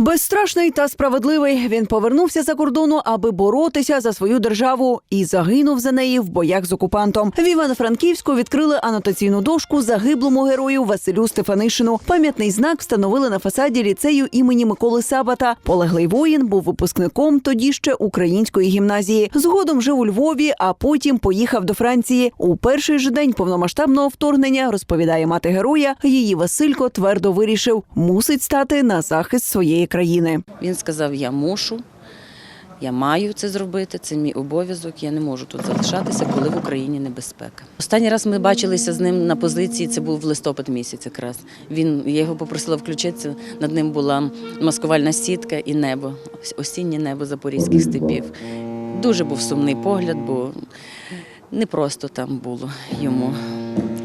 Безстрашний та справедливий він повернувся за кордону, аби боротися за свою державу, і загинув за неї в боях з окупантом. В Івано-Франківську відкрили анотаційну дошку загиблому герою Василю Стефанишину. Пам'ятний знак встановили на фасаді ліцею імені Миколи Сабата. Полеглий воїн був випускником тоді ще української гімназії. Згодом жив у Львові, а потім поїхав до Франції. У перший же день повномасштабного вторгнення розповідає мати героя. Її Василько твердо вирішив, мусить стати на захист своєї країни. Він сказав: Я мушу, я маю це зробити, це мій обов'язок. Я не можу тут залишатися, коли в Україні небезпека. Останній раз ми бачилися з ним на позиції. Це був в листопад місяць. Якраз він я його попросила включитися. Над ним була маскувальна сітка і небо, осіннє небо запорізьких степів. Дуже був сумний погляд, бо не просто там було йому.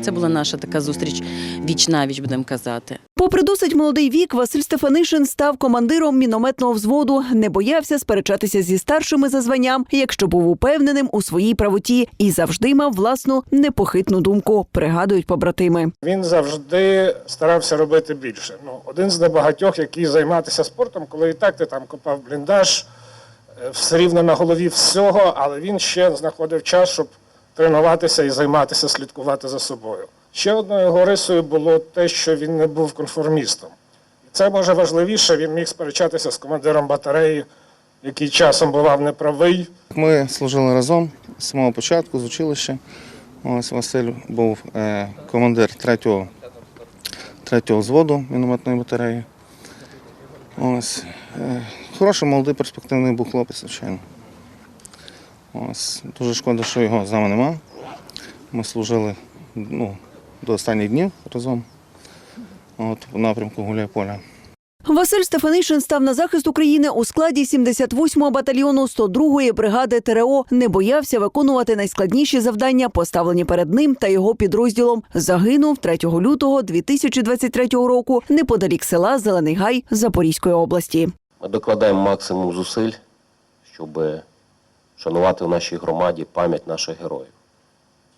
Це була наша така зустріч віч навіч, будемо казати. Попри досить молодий вік, Василь Стефанишин став командиром мінометного взводу, не боявся сперечатися зі старшими за званням, якщо був упевненим у своїй правоті, і завжди мав власну непохитну думку. Пригадують побратими. Він завжди старався робити більше. Ну, один з небагатьох, який займатися спортом, коли і так ти там копав бліндаж, е, все рівно на голові всього, але він ще знаходив час, щоб тренуватися і займатися, слідкувати за собою. Ще одною його рисою було те, що він не був конформістом. І це може важливіше, він міг сперечатися з командиром батареї, який часом бував неправий. Ми служили разом з самого початку з училища. Ось Василь був е, командир третього, третього взводу мінометної батареї. Ось. Е, хороший, молодий, перспективний був хлопець, звичайно. Ось. Дуже шкода, що його з нами нема. Ми служили ну, до останніх днів разом. От, у напрямку Гуляйполя. Василь Стефанишин став на захист України у складі 78-го батальйону 102-ї бригади ТРО. Не боявся виконувати найскладніші завдання, поставлені перед ним та його підрозділом. Загинув 3 лютого 2023 року неподалік села Зелений Гай Запорізької області. Ми докладаємо максимум зусиль, щоб шанувати в нашій громаді пам'ять наших героїв.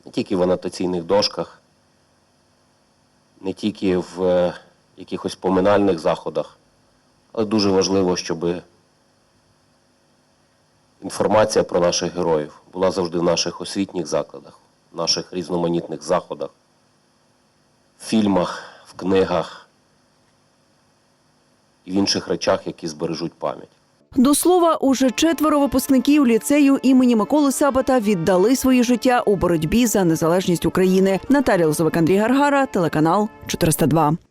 Не тільки в анотаційних дошках, не тільки в е, якихось поминальних заходах, але дуже важливо, щоб інформація про наших героїв була завжди в наших освітніх закладах, в наших різноманітних заходах, в фільмах, в книгах і в інших речах, які збережуть пам'ять. До слова, уже четверо випускників ліцею імені Миколи Сабата віддали свої життя у боротьбі за незалежність України. Наталія Лозовик, Андрій Гаргара, телеканал 402.